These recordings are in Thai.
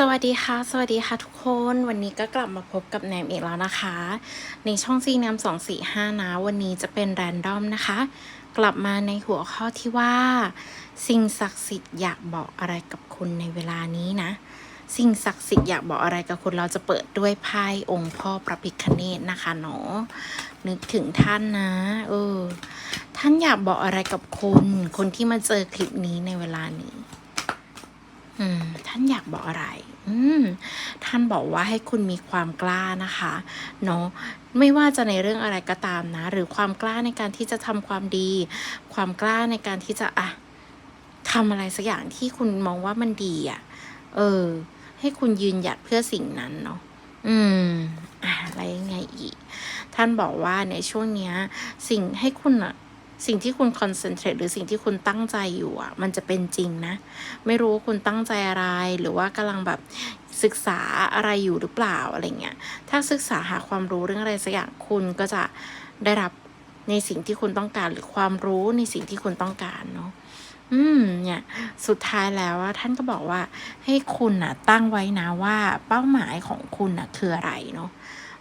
สวัสดีค่ะ สวัสดีค่ะทุกคนวันนี้ก็กลับมาพบกับแนมอีกแล้วนะคะ ในช่องซีแนม245นะ วันนี้จะเป็นแรนดอมนะคะ กลับมาในหัวข้อที่ว่า สิ่งศักดิ์สิทธิ์อยากบอกอะไรกับคุณในเวลานี้นะ สิ่งศักดิ์สิทธิ์อยากบอกอะไรกับคุณเราจะเปิดด้วยไพ่องค์พ่อพระพิคเนตนะคะเนาะนึกถึงท่านนะ เออ ท่านอยากบอกอะไรกับคุณคนที่มาเจอคลิปนี้ในเวลานี้อืมท่านอยากบอกอะไร อืมท่านบอกว่าให้คุณมีความกล้านะคะเนาะไม่ว่าจะในเรื่องอะไรก็ตามนะ หรือความกล้าในการที่จะทำความดี ความกล้าในการที่จะอะทำอะไรสักอย่างที่คุณมองว่ามันดีอะเออ ให้คุณยืนหยัดเพื่อสิ่งนั้นเนาะอืมอะอะไรยังไงอีก ท่านบอกว่าในช่วงเนี้ย สิ่งให้คุณอะ สิ่งที่คุณคอนเซนเทรตหรือสิ่งที่คุณตั้งใจอยู่อะมันจะเป็นจริงนะ ไม่รู้ว่าคุณตั้งใจอะไรหรือว่ากำลังแบบศึกษาอะไรอยู่หรือเปล่าอะไรเงี้ย ถ้าศึกษาหาความรู้เรื่องอะไรสักอย่างคุณก็จะได้รับในสิ่งที่คุณต้องการหรือความรู้ในสิ่งที่คุณต้องการเนาะอืมเนี่ยสุดท้ายแล้วอะท่านก็บอกว่าให้คุณน่ะตั้งไว้นะว่าเป้าหมายของคุณน่ะคืออะไรเนาะ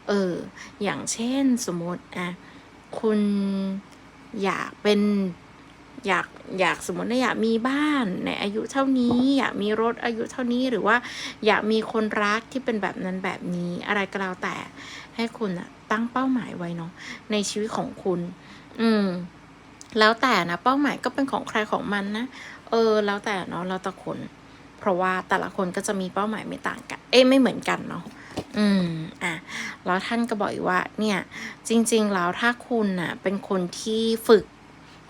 เออ อย่างเช่นสมมติอะคุณ อยากเป็นอยากอยากสมมติว่าอยากมีบ้านในอายุเท่านี้ อยากมีรถอายุเท่านี้หรือว่าอยากมีคนรักที่เป็นแบบนั้นแบบนี้อะไรก็แล้วแต่ ให้คุณอะตั้งเป้าหมายไว้เนาะในชีวิตของคุณ อืม แล้วแต่นะเป้าหมายก็เป็นของใครของมันนะเออ แล้วแต่เนาะแล้วแต่คน เพราะว่าแต่ละคนก็จะมีเป้าหมายไม่ต่างกัน เอ้ไม่เหมือนกันเนาะ อืม อะ แล้วท่านก็บอกอีกว่า เนี่ย จริง ๆ แล้วถ้าคุณน่ะ เป็นคนที่ฝึก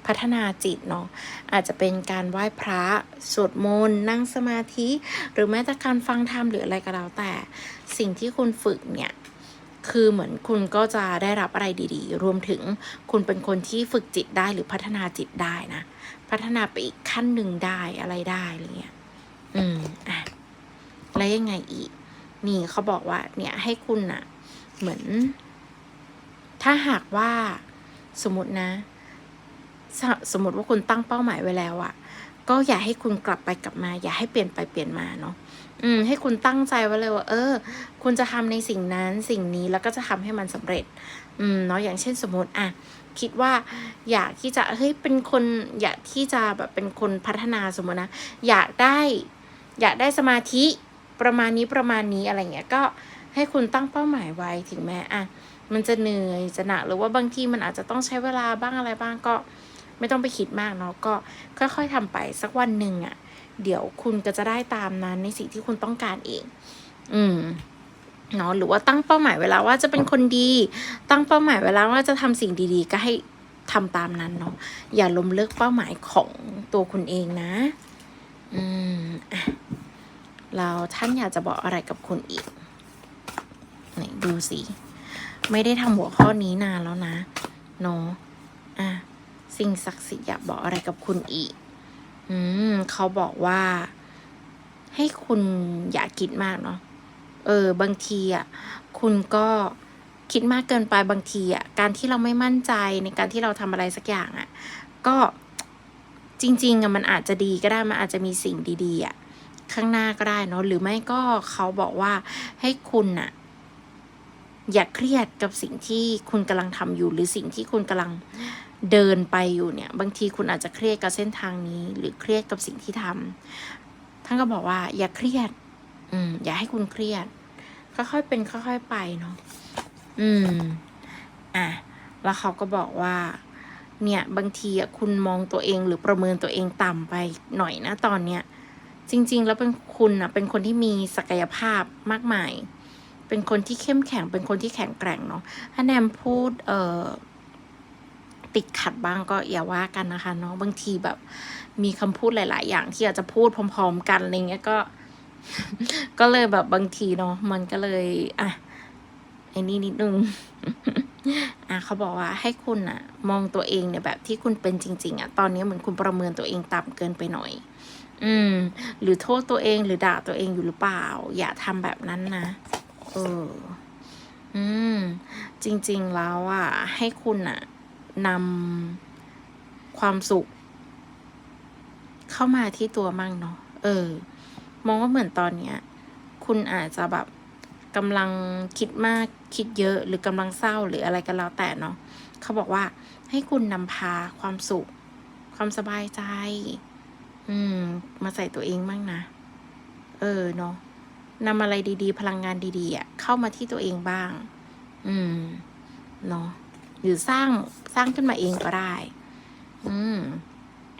พัฒนาจิตเนาะ อาจจะเป็นการไหว้พระ สวดมนต์ นั่งสมาธิ หรือแม้แต่การฟังธรรมหรืออะไรก็แล้วแต่ สิ่งที่คุณฝึกเนี่ย คือเหมือนคุณก็จะได้รับอะไรดีๆ รวมถึงคุณเป็นคนที่ฝึกจิตได้หรือพัฒนาจิตได้นะ พัฒนาไปอีกขั้นหนึ่งได้อะไรได้อะไรเงี้ย อืม อะ แล้วยังไงอีก นี่เขาบอกว่าเนี่ยให้คุณน่ะเหมือน ถ้าหากว่าสมมตินะสสมมติว่าคุณตั้งเป้าหมายไว้แล้วอะก็อย่าให้คุณกลับไปกลับมา อย่าให้เปลี่ยนไปเปลี่ยนมาเนาะอืม ให้คุณตั้งใจไว้เลยว่า เออ คุณจะทำในสิ่งนั้นสิ่งนี้แล้วก็จะทำให้มันสำเร็จ อืมเนาะอย่างเช่นสมมติอะคิดว่าอยากที่จะเฮ้ยเป็นคน อยากที่จะแบบเป็นคนพัฒนาสมมตินะ อยากได้ อยากได้สมาธิ ประมาณนี้ประมาณนี้อะไรเงี้ยก็ให้คุณตั้งเป้าหมายไว้ถึงแม้อะมันจะเหนื่อยจะหนักหรือว่าบางทีมันอาจจะต้องใช้เวลาบ้างอะไรบ้างก็ไม่ต้องไปคิดมากเนาะก็ค่อยๆทำไปสักวันหนึ่งอะ่ะ เดี๋ยวคุณก็จะได้ตามนั้นในสิ่งที่คุณต้องการเอง อืมเนาะหรือว่าตั้งเป้าหมายเวลาว่าจะเป็นคนดี ตั้งเป้าหมายเวลาว่าจะทำสิ่งดีๆ ก็ให้ทำตามนั้นเนาะอย่าล้มเลิกเป้าหมายของตัวคุณเองนะ อืมอะ แล้วท่านอยากจะบอกอะไรกับคุณอีกไหนดูสิ ไม่ได้ทำหัวข้อนี้นานแล้วนะเนาะอะสิ่งศักดิ์สิทธิ์อยากบอกอะไรกับคุณอีก อืมเขาบอกว่า ให้คุณอย่าคิดมากเนาะเออ บางทีอะคุณก็คิดมากเกินไปบางทีอะการที่เราไม่มั่นใจในการที่เราทำอะไรสักอย่างอะ ก็จริงๆอะมันอาจจะดีก็ได้มันอาจจะมีสิ่งดีๆอะ ข้างหน้าก็ได้เนาะหรือไม่ก็เขาบอกว่าให้คุณอะอย่าเครียดกับสิ่งที่คุณกำลังทำอยู่ หรือสิ่งที่คุณกำลังเดินไปอยู่เนี่ย บางทีคุณอาจจะเครียดกับเส้นทางนี้ หรือเครียดกับสิ่งที่ทำท่านก็บอกว่า อย่าเครียด อืม อย่าให้คุณเครียดค่อยๆเป็นค่อยๆไปเนาะอืม อะแล้วเขาก็บอกว่า เนี่ย บางทีอะคุณมองตัวเองหรือประเมินตัวเองต่ำไปหน่อยนะตอนเนี้ย จริง ๆ แล้วเป็นคุณอะเป็นคนที่มีศักยภาพมากมาย เป็นคนที่เข้มแข็ง เป็นคนที่แข็งแกร่งเนาะถ้าแนมพูดเอ่อติดขัดบ้างก็อย่าว่ากันนะคะเนาะบางทีแบบมีคำพูดหลาย ๆ อย่างที่อาจจะพูดพร้อม ๆ กันอะไรเงี้ยก็ ก็เลยแบบบางทีเนาะมันก็เลยอะไอ้นี่นิดนึงอะเขาบอกว่าให้คุณอะมองตัวเองเนี่ยแบบที่คุณเป็นจริง ๆอะตอนนี้เหมือนคุณประเมินตัวเองต่ำเกินไปหน่อย อืม หรือโทษตัวเองหรือด่าตัวเองอยู่หรือเปล่า อย่าทำแบบนั้นนะ เออ อืม จริง ๆ แล้วอะให้คุณอะนำความสุข เข้ามาที่ตัวมั่งเนาะ เออ มองว่าเหมือนตอนเนี้ย คุณอาจจะแบบกำลังคิดมากคิดเยอะหรือกำลังเศร้าหรืออะไรก็แล้วแต่เนาะเขาบอกว่าให้คุณนำพาความสุข ความสบายใจ อืม มาใส่ตัวเองบ้างนะ เออเนาะนำอะไรดีๆ พลังงานดีๆอะเข้ามาที่ตัวเองบ้าง อืม เนาะหรือสร้างสร้างขึ้นมาเองก็ได้ อืม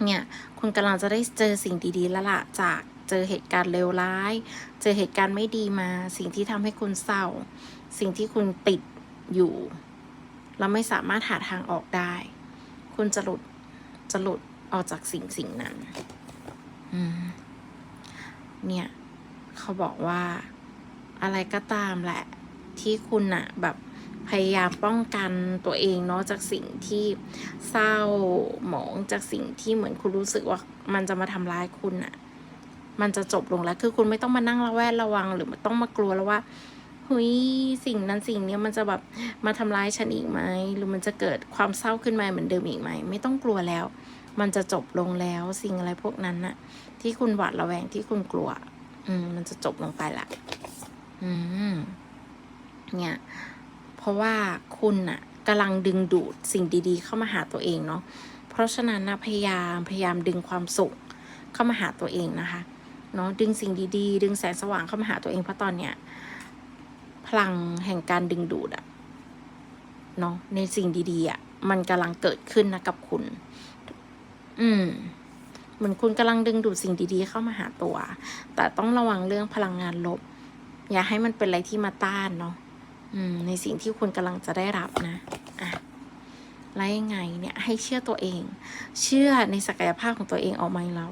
เนี่ย คุณกำลังจะได้เจอสิ่งดีๆ แล้วล่ะ จากเจอเหตุการณ์เลวร้าย เจอเหตุการณ์ไม่ดีมา สิ่งที่ทำให้คุณเศร้า สิ่งที่คุณติดอยู่ เราไม่สามารถหาทางออกได้ คุณจะหลุดจะหลุดออกจากสิ่งสิ่งนั้น เนี่ย เขาบอกว่าอะไรก็ตามแหละ ที่คุณอะแบบพยายามป้องกันตัวเองเนาะจากสิ่งที่เศร้าหมองจากสิ่งที่เหมือนคุณรู้สึกว่ามันจะมาทำร้ายคุณอะมันจะจบลงแล้วคือคุณไม่ต้องมานั่งระแวดระวัง หรือต้องมากลัวแล้วว่าเฮ้ยสิ่งนั้นสิ่งนี้มันจะแบบมาทำร้ายฉันอีกไหมหรือมันจะเกิดความเศร้าขึ้นมาเหมือนเดิมอีกไหมไม่ต้องกลัวแล้ว มันจะจบลงแล้วสิ่งอะไรพวกนั้นน่ะ ที่คุณหวาดระแวงที่คุณกลัว อืม มันจะจบลงไปละอืม เนี่ย เพราะว่าคุณน่ะกำลังดึงดูดสิ่งดี ๆ เข้ามาหาตัวเองเนาะ เพราะฉะนั้นนะพยายามพยายามดึงความสุขเข้ามาหาตัวเองนะคะ เนาะดึงสิ่งดีๆ ดึงแสงสว่างเข้ามาหาตัวเองเพราะตอนเนี้ยพลังแห่งการดึงดูดอะเนาะในสิ่งดีๆอะมันกำลังเกิดขึ้นนะกับคุณ อืม เหมือนคุณกำลังดึงดูดสิ่งดีๆ เข้ามาหาตัว แต่ต้องระวังเรื่องพลังงานลบ อย่าให้มันเป็นอะไรที่มาต้านเนาะอืมในสิ่งที่คุณกำลังจะได้รับนะอะแล้วยังไงเนี่ยให้เชื่อตัวเอง เชื่อในศักยภาพของตัวเองออกมาแล้ว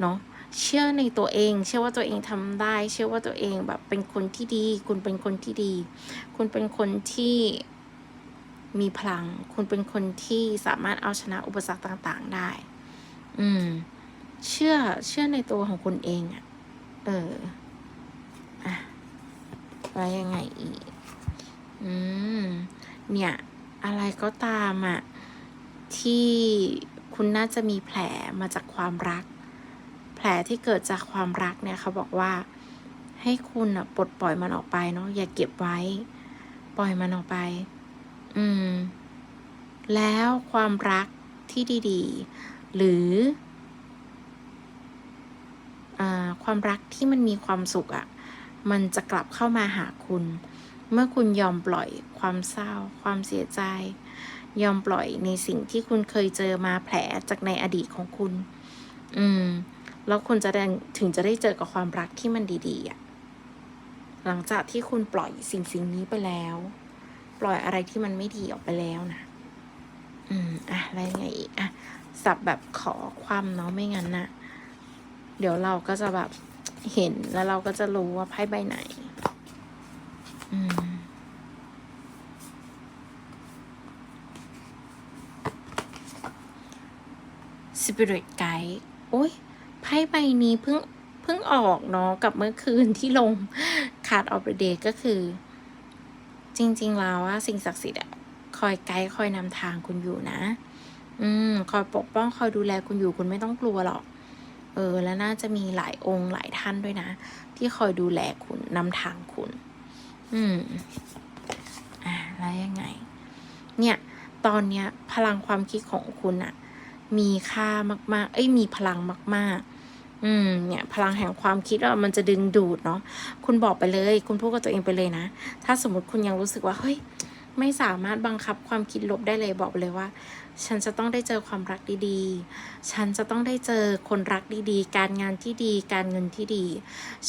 เนาะเชื่อในตัวเอง เชื่อว่าตัวเองทำได้ เชื่อว่าตัวเองแบบเป็นคนที่ดี คุณเป็นคนที่ดี คุณเป็นคนที่มีพลัง คุณเป็นคนที่สามารถเอาชนะอุปสรรคต่าง ๆ ได้ อืม เชื่อเชื่อในตัวของคุณเองอะเอออะแล้วยังไงอีก อืม เนี่ย อะไรก็ตามอะที่คุณน่าจะมีแผลมาจากความรัก แผลที่เกิดจากความรักเนี่ยเขาบอกว่า ให้คุณอะปลดปล่อยมันออกไปเนาะอย่าเก็บไว้ ปล่อยมันออกไป อืม แล้วความรักที่ดี ๆ หรือ ความรักที่มันมีความสุขอะมันจะกลับเข้ามาหาคุณ เมื่อคุณยอมปล่อยความเศร้า ความเสียใจ ยอมปล่อยในสิ่งที่คุณเคยเจอมาแผลจากในอดีตของคุณ อืม แล้วคุณจะได้ถึงจะได้เจอกับความรักที่มันดีๆอะหลังจากที่คุณปล่อยสิ่งสิ่งนี้ไปแล้ว ปล่อยอะไรที่มันไม่ดีออกไปแล้วนะ อืม อะ อะไรไงอีก อะสับแบบขอความเนาะไม่งั้นนะ เดี๋ยวเราก็จะแบบเห็นแล้วเราก็จะรู้ว่าไพ่ใบไหน อืม Spirit Guide โอ้ยไพ่ใบนี้เพิ่งเพิ่งออกเนาะกับเมื่อคืนที่ลง Card of the Day ก็คือ จริง ๆ แล้วว่าสิ่งศักดิ์สิทธิ์อะคอยไกด์คอยนำทางคุณอยู่นะ อืม คอยปกป้องคอยดูแลคุณอยู่คุณไม่ต้องกลัวหรอก เออ แล้วน่าจะมีหลายองค์หลายท่านด้วยนะ ที่คอยดูแลคุณนำทางคุณ อืม อ่า แล้วยังไง เนี่ย ตอนเนี้ย พลังความคิดของคุณอะมีค่ามาก ๆ เอ้ย มีพลังมาก ๆอืมเนี่ยพลังแห่งความคิดอะมันจะดึงดูดเนาะคุณบอกไปเลย คุณพูดกับตัวเองไปเลยนะ ถ้าสมมติคุณยังรู้สึกว่า เฮ้ย ไม่สามารถบังคับความคิดลบได้เลยบอกเลยว่า ฉันจะต้องได้เจอความรักดีๆ ฉันจะต้องได้เจอคนรักดีๆ การงานที่ดี การเงินที่ดี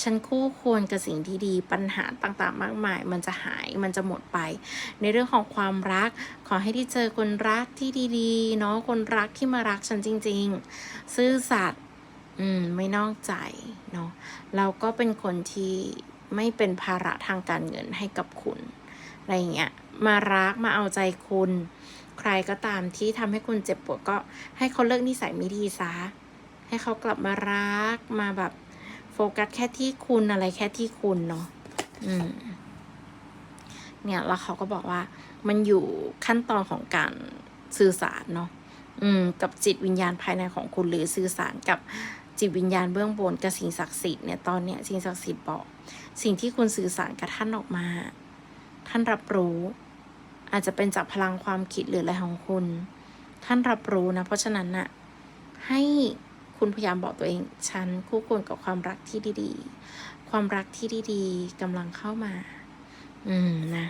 ฉันคู่ควรกับสิ่งที่ดี ปัญหาต่างๆ มากมาย มันจะหาย มันจะหมดไป ในเรื่องของความรัก ขอให้ได้เจอคนรักที่ดีๆ เนาะ คนรักที่มารักฉันจริง ๆ ซื่อสัตย์ อืม ไม่นอกใจ เนาะ เราก็เป็นคนที่ไม่เป็นภาระทางการเงินให้กับคุณ อะไรเงี้ย มารักมาเอาใจคุณ ใครก็ตามที่ทำให้คุณเจ็บปวดก็ให้เขาเลิกนิสัยไม่ดีซะ ให้เขากลับมารักมาแบบโฟกัสแค่ที่คุณอะไรแค่ที่คุณเนาะอืมเนี่ยแล้วเขาก็บอกว่า มันอยู่ขั้นตอนของการสื่อสารเนาะอืม กับจิตวิญญาณภายในของคุณหรือสื่อสารกับจิตวิญญาณเบื้องบนกับสิ่งศักดิ์สิทธิ์เนี่ยตอนเนี้ยสิ่งศักดิ์สิทธิ์บอก สิ่งที่คุณสื่อสารกับท่านออกมา ท่านรับรู้ อาจจะเป็นจากพลังความคิดหรืออะไรของคุณ ท่านรับรู้นะ เพราะฉะนั้นน่ะให้คุณพยายามบอกตัวเอง ฉันคู่ควรกับความรักที่ดีๆ ความรักที่ดีๆกำลังเข้ามา อืมนะ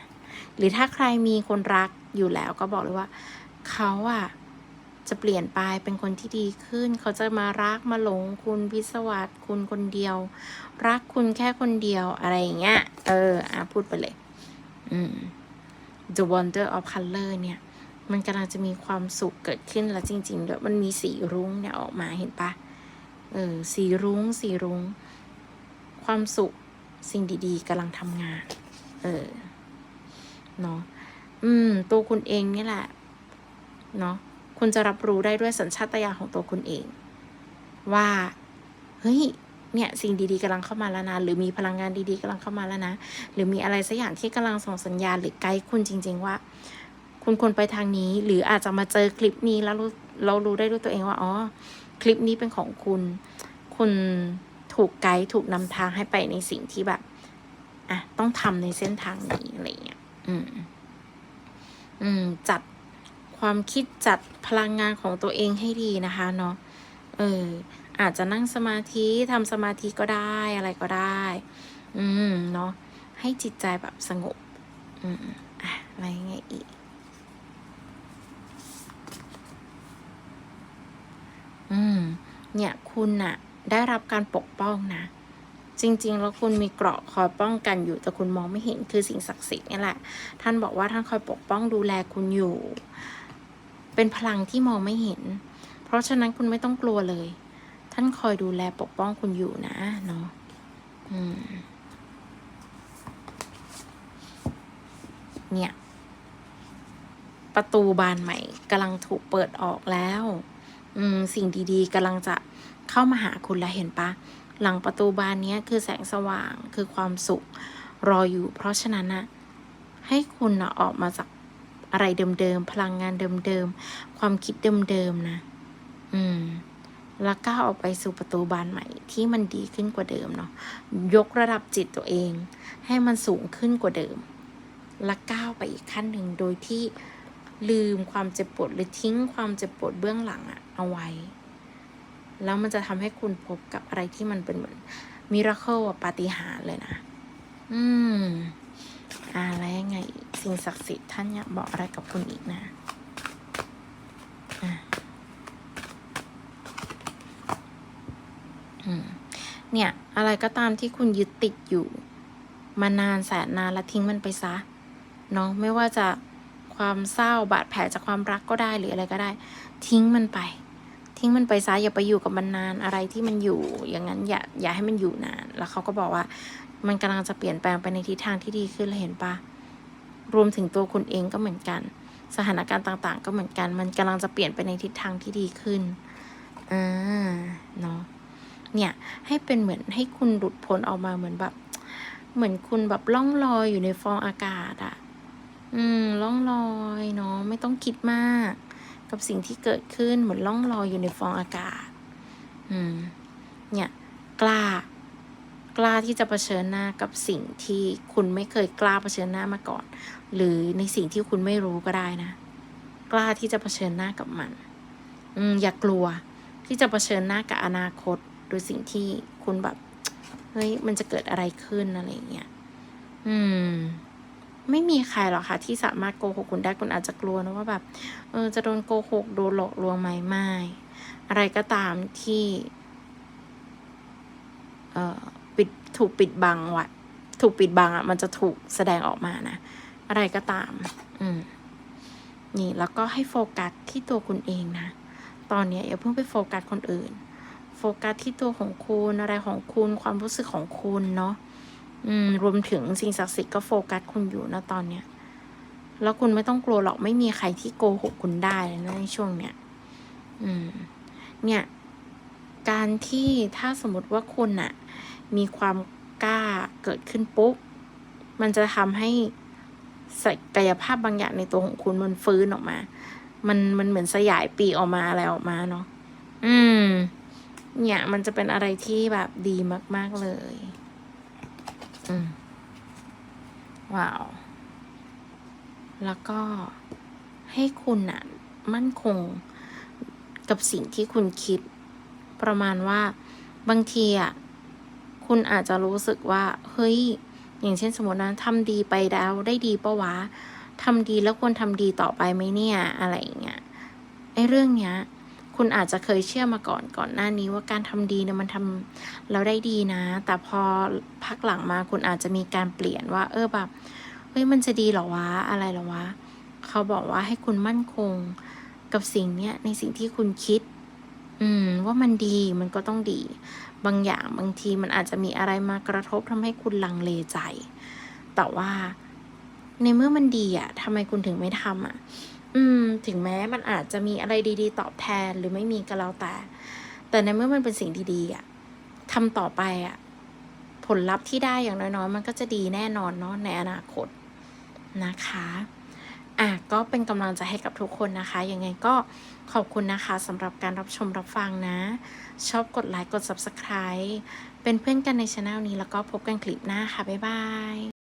หรือถ้าใครมีคนรักอยู่แล้วก็บอกเลยว่า เขาอะจะเปลี่ยนไปเป็นคนที่ดีขึ้น เขาจะมารักมาหลงคุณพิศวัสคุณคนเดียว รักคุณแค่คนเดียวอะไรอย่างเงี้ย เออ อะพูดไปเลย อืม The Wonder of Color เนี่ย มันกำลังจะมีความสุขเกิดขึ้นแล้วจริงๆด้วยมันมีสีรุ้งเนี่ยออกมาเห็นปะเออสีรุ้ง สีรุ้ง ความสุขสิ่งดีๆกำลังทำงาน เออเนาะอืม ตัวคุณเองนี่แหละ เนาะคุณจะรับรู้ได้ด้วยสัญชาตญาณของตัวคุณเอง ว่า เฮ้ย เนี่ยสิ่งดีๆกำลังเข้ามาแล้วนะ หรือมีพลังงานดีๆกำลังเข้ามาแล้วนะ หรือมีอะไรสักอย่างที่กำลังส่งสัญญาณหรือไกด์คุณจริง ๆ ว่า คุณควรไปทางนี้ หรืออาจจะมาเจอคลิปนี้แล้วรู้เรารู้ได้ด้วยตัวเองว่าอ๋อคลิปนี้เป็นของคุณ คุณถูกไกด์ถูกนำทางให้ไปในสิ่งที่แบบอะต้องทำในเส้นทางนี้อะไรเงี้ยอืม อืม จัดความคิดจัดพลังงานของตัวเองให้ดีนะคะเนาะเออ อาจจะนั่งสมาธิทำสมาธิก็ได้อะไรก็ได้ อืมเนาะให้จิตใจแบบสงบ อืมอะอะไรเงี้ยอีกอืม เนี่ยคุณน่ะ ได้รับการปกป้องนะ จริง ๆ แล้วคุณมีเกราะคอยป้องกันอยู่แต่คุณมองไม่เห็นคือสิ่งศักดิ์สิทธิ์นี่แหละ ท่านบอกว่าท่านคอยปกป้องดูแลคุณอยู่ เป็นพลังที่มองไม่เห็น เพราะฉะนั้นคุณไม่ต้องกลัวเลย ท่านคอยดูแลปกป้องคุณอยู่นะเนาะอืมเนี่ย ประตูบานใหม่กำลังถูกเปิดออกแล้ว อืม สิ่งดีๆกำลังจะเข้ามาหาคุณแล้วเห็นปะ หลังประตูบานนี้คือแสงสว่างคือความสุขรออยู่ เพราะฉะนั้นนะให้คุณนะออกมาจากอะไรเดิมๆ พลังงานเดิมๆ ความคิดเดิมๆ นะ อืม แล้วก้าวออกไปสู่ประตูบานใหม่ที่มันดีขึ้นกว่าเดิมเนาะยกระดับจิตตัวเอง ให้มันสูงขึ้นกว่าเดิม และก้าวไปอีกขั้นหนึ่งโดยที่ลืมความเจ็บปวดหรือทิ้งความเจ็บปวดเบื้องหลังอะเอาไว้ แล้วมันจะทำให้คุณพบกับอะไรที่มันเป็นเหมือนมิราเคิลปาฏิหาริย์เลยนะ อืมอะไรยังไง สิ่งศักดิ์สิทธิ์ท่านอยากบอกอะไรกับคุณอีกนะ อะอืม เนี่ยอะไรก็ตามที่คุณยึดติดอยู่ มานานแสนนานแล้วทิ้งมันไปซะเนาะไม่ว่าจะความเศร้าบาดแผลจากความรักก็ได้หรืออะไรก็ได้ ทิ้งมันไป ทิ้งมันไปซะอย่าไปอยู่กับมันนานอะไรที่มันอยู่ อย่างนั้นอย่าอย่าให้มันอยู่นาน แล้วเขาก็บอกว่า มันกำลังจะเปลี่ยนแปลงไปในทิศทางที่ดีขึ้นเห็นปะรวมถึงตัวคุณเองก็เหมือนกัน สถานการณ์ต่าง ๆ ก็เหมือนกัน มันกำลังจะเปลี่ยนไปในทิศทางที่ดีขึ้นอ่าเนาะ เนี่ยให้เป็นเหมือนให้คุณหลุดพ้นออกมาเหมือนแบบ เหมือนคุณแบบล่องลอยอยู่ในฟองอากาศอะอืมล่องลอยเนาะไม่ต้องคิดมาก กับสิ่งที่เกิดขึ้นเหมือนล่องลอยอยู่ในฟองอากาศ อืม เนี่ยกล้ากล้าที่จะเผชิญหน้ากับสิ่งที่คุณไม่เคยกล้าเผชิญหน้ามาก่อน หรือในสิ่งที่คุณไม่รู้ก็ได้นะ กล้าที่จะเผชิญหน้ากับมัน อืมอย่ากลัวที่จะเผชิญหน้ากับอนาคต โดยสิ่งที่คุณแบบเฮ้ยมันจะเกิดอะไรขึ้นอะไรเงี้ยอืม ไม่มีใครหรอกค่ะ ที่สามารถโกหกคุณได้คุณอาจจะกลัวนะว่าแบบ เออ จะโดนโกหกโดนหลอกลวงไหมไม่อะไรก็ตามที่ เอ่อปิดถูกปิดบังไว้ถูกปิดบังอะ มันจะถูกแสดงออกมานะ อะไรก็ตาม อืม นี่แล้วก็ให้โฟกัสที่ตัวคุณเองนะ ตอนนี้อย่าเพิ่งไปโฟกัสคนอื่น โฟกัสที่ตัวของคุณอะไรของคุณความรู้สึกของคุณเนาะอืมรวมถึงสิ่งศักดิ์สิทธิ์ก็โฟกัสคุณอยู่นะตอนเนี้ยแล้วคุณไม่ต้องกลัวหรอกไม่มีใครที่โกหกคุณได้เลยนะในช่วงเนี้ยอืม เนี่ย การที่ถ้าสมมติว่าคุณอะมีความกล้าเกิดขึ้นปุ๊บมันจะทำให้ศักยภาพบางอย่างในตัวของคุณมันฟื้นออกมา มันมันเหมือนสยายปีออกมาอะไรออกมาเนาะอืม เนี่ยมันจะเป็นอะไรที่แบบดีมาก ๆ เลย อืม ว้าว แล้วก็ให้คุณอะมั่นคงกับสิ่งที่คุณคิด ประมาณว่าบางทีอะคุณอาจจะรู้สึกว่า เฮ้ย อย่างเช่นสมมตินะทำดีไปแล้วได้ดีปะวะทำดีแล้วควรทำดีต่อไปไหมเนี่ย อะไรอย่างเงี้ยไอ้เรื่องเนี้ย คุณอาจจะเคยเชื่อมาก่อนก่อนหน้านี้ว่าการทำดีเนี่ยมันทำเราได้ดีนะ แต่พอพักหลังมาคุณอาจจะมีการเปลี่ยนว่า เออแบบเฮ้ยมันจะดีหรอวะอะไรหรอวะเขาบอกว่าให้คุณมั่นคงกับสิ่งเนี้ยในสิ่งที่คุณคิด อืม ว่ามันดีมันก็ต้องดี บางอย่างบางทีมันอาจจะมีอะไรมากระทบทำให้คุณลังเลใจ แต่ว่า ในเมื่อมันดีอะทำไมคุณถึงไม่ทำอะ อืม ถึงแม้มันอาจจะมีอะไรดี ๆ ตอบแทนหรือไม่มีก็แล้วแต่ แต่ในเมื่อมันเป็นสิ่งดีๆอะทำต่อไปอะผลลัพธ์ที่ได้อย่างน้อยๆ มันก็จะดีแน่นอนเนาะในอนาคตนะคะอะก็เป็นกำลังใจให้กับทุกคนนะคะ ยังไงก็ขอบคุณนะคะสำหรับการรับชมรับฟังนะ ชอบกดไลค์กด Subscribe เป็นเพื่อนกันในช anel นี้แล้วก็พบกันคลิปหน้าค่ะ บ๊ายบาย